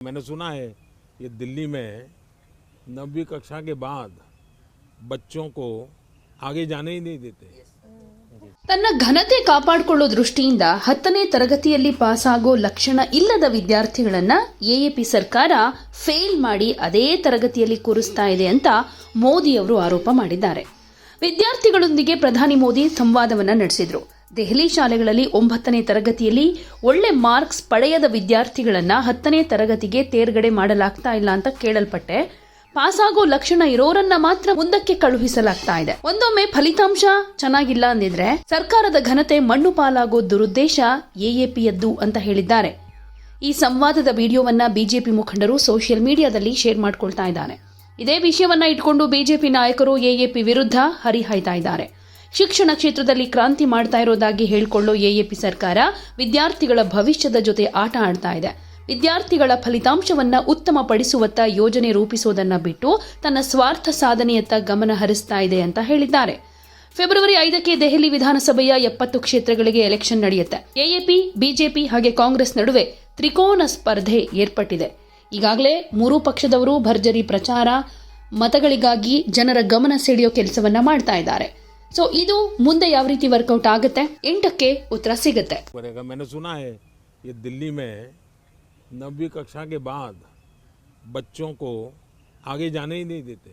मैंने सुना है ये दिल्ली में नवीं कक्षा के बाद बच्चों को आगे जाने ही नहीं देते ತನ್ನ ಘನತೆ ಕಾಪಾಡಿಕೊಳ್ಳೋ ದೃಷ್ಟಿಯಿಂದ ಹತ್ತನೇ ತರಗತಿಯಲ್ಲಿ ಪಾಸಾಗೋ ಲಕ್ಷಣ ಇಲ್ಲದ ವಿದ್ಯಾರ್ಥಿಗಳನ್ನ ಎಎಪಿ ಸರ್ಕಾರ ಫೇಲ್ ಮಾಡಿ ಅದೇ ತರಗತಿಯಲ್ಲಿ ಕೂರಿಸ್ತಾ ಇದೆ ಅಂತ ಮೋದಿ ಅವರು ಆರೋಪ ಮಾಡಿದ್ದಾರೆ ವಿದ್ಯಾರ್ಥಿಗಳೊಂದಿಗೆ ಪ್ರಧಾನಿ ಮೋದಿ ಸಂವಾದವನ್ನ ನಡೆಸಿದ್ರು ದೆಹಲಿ ಶಾಲೆಗಳಲ್ಲಿ ಒಂಬತ್ತನೇ ತರಗತಿಯಲ್ಲಿ ಒಳ್ಳೆ ಮಾರ್ಕ್ಸ್ ಪಡೆಯದ ವಿದ್ಯಾರ್ಥಿಗಳನ್ನು ಹತ್ತನೇ ತರಗತಿಗೆ ತೇರ್ಗಡೆ ಮಾಡಲಾಗ್ತಾ ಇಲ್ಲ ಅಂತ ಕೇಳಲ್ಪಟ್ಟೆ. ಪಾಸಾಗೋ ಲಕ್ಷಣ ಇರೋರನ್ನ ಮಾತ್ರ ಮುಂದಕ್ಕೆ ಕಳುಹಿಸಲಾಗ್ತಾ ಇದೆ. ಒಂದೊಮ್ಮೆ ಫಲಿತಾಂಶ ಚೆನ್ನಾಗಿಲ್ಲ ಅಂದಿದ್ರೆ ಸರ್ಕಾರದ ಘನತೆ ಮಣ್ಣು ಪಾಲಾಗೋ ದುರುದ್ದೇಶ ಎಎಪಿಯದ್ದು ಅಂತ ಹೇಳಿದ್ದಾರೆ. ಈ ಸಂವಾದದ ವಿಡಿಯೋವನ್ನ ಬಿಜೆಪಿ ಮುಖಂಡರು ಸೋಷಿಯಲ್ ಮೀಡಿಯಾದಲ್ಲಿ ಶೇರ್ ಮಾಡ್ಕೊಳ್ತಾ ಇದ್ದಾರೆ. ಇದೇ ವಿಷಯವನ್ನ ಇಟ್ಕೊಂಡು ಬಿಜೆಪಿ ನಾಯಕರು ಎಎಪಿ ವಿರುದ್ಧ ಹರಿಹಾಯ್ತಾ ಇದ್ದಾರೆ. ಶಿಕ್ಷಣ ಕ್ಷೇತ್ರದಲ್ಲಿ ಕ್ರಾಂತಿ ಮಾಡ್ತಾ ಇರೋದಾಗಿ ಹೇಳಿಕೊಳ್ಳೋ ಎಎಪಿ ಸರ್ಕಾರ ವಿದ್ಯಾರ್ಥಿಗಳ ಭವಿಷ್ಯದ ಜೊತೆ ಆಟ ಆಡ್ತಾ ಇದೆ. ವಿದ್ಯಾರ್ಥಿಗಳ ಫಲಿತಾಂಶವನ್ನ ಉತ್ತಮಪಡಿಸುವತ್ತ ಯೋಜನೆ ರೂಪಿಸೋದನ್ನ ಬಿಟ್ಟು ತನ್ನ ಸ್ವಾರ್ಥ ಸಾಧನೆಯತ್ತ ಗಮನ ಹರಿಸ್ತಾ ಇದೆ ಅಂತ ಹೇಳಿದ್ದಾರೆ. ಫೆಬ್ರವರಿ ಐದಕ್ಕೆ ದೆಹಲಿ ವಿಧಾನಸಭೆಯ ಎಪ್ಪತ್ತು ಕ್ಷೇತ್ರಗಳಿಗೆ ಎಲೆಕ್ಷನ್ ನಡೆಯುತ್ತೆ. ಎಎಪಿ, ಬಿಜೆಪಿ ಹಾಗೆ ಕಾಂಗ್ರೆಸ್ ನಡುವೆ ತ್ರಿಕೋನ ಸ್ಪರ್ಧೆ ಏರ್ಪಟ್ಟಿದೆ. ಈಗಾಗಲೇ ಮೂರೂ ಪಕ್ಷದವರು ಭರ್ಜರಿ ಪ್ರಚಾರ, ಮತಗಳಿಗಾಗಿ ಜನರ ಗಮನ ಸೆಳೆಯೋ ಕೆಲಸವನ್ನ ಮಾಡ್ತಾ ಇದ್ದಾರೆ. ಸೊ ಇದು ಮುಂದೆ ಯಾವ ರೀತಿ ವರ್ಕೌಟ್ ಆಗುತ್ತೆ ಎಂಟಕ್ಕೆ ಉತ್ತರ ಸಿಗುತ್ತೆ करेगा मैंने सुना है ये दिल्ली में नवीं कक्षा के बाद बच्चों को आगे जाने ही नहीं देते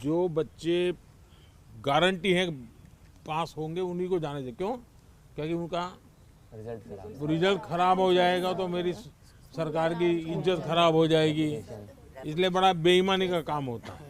जो बच्चे गारंटी है पास होंगे उन्हीं को जाने दे क्यों क्योंकि उनका रिजल्ट खराब हो जाएगा तो मेरी सरकार की इज्जत खराब हो जाएगी इसलिए बड़ा बेईमानी का काम होता है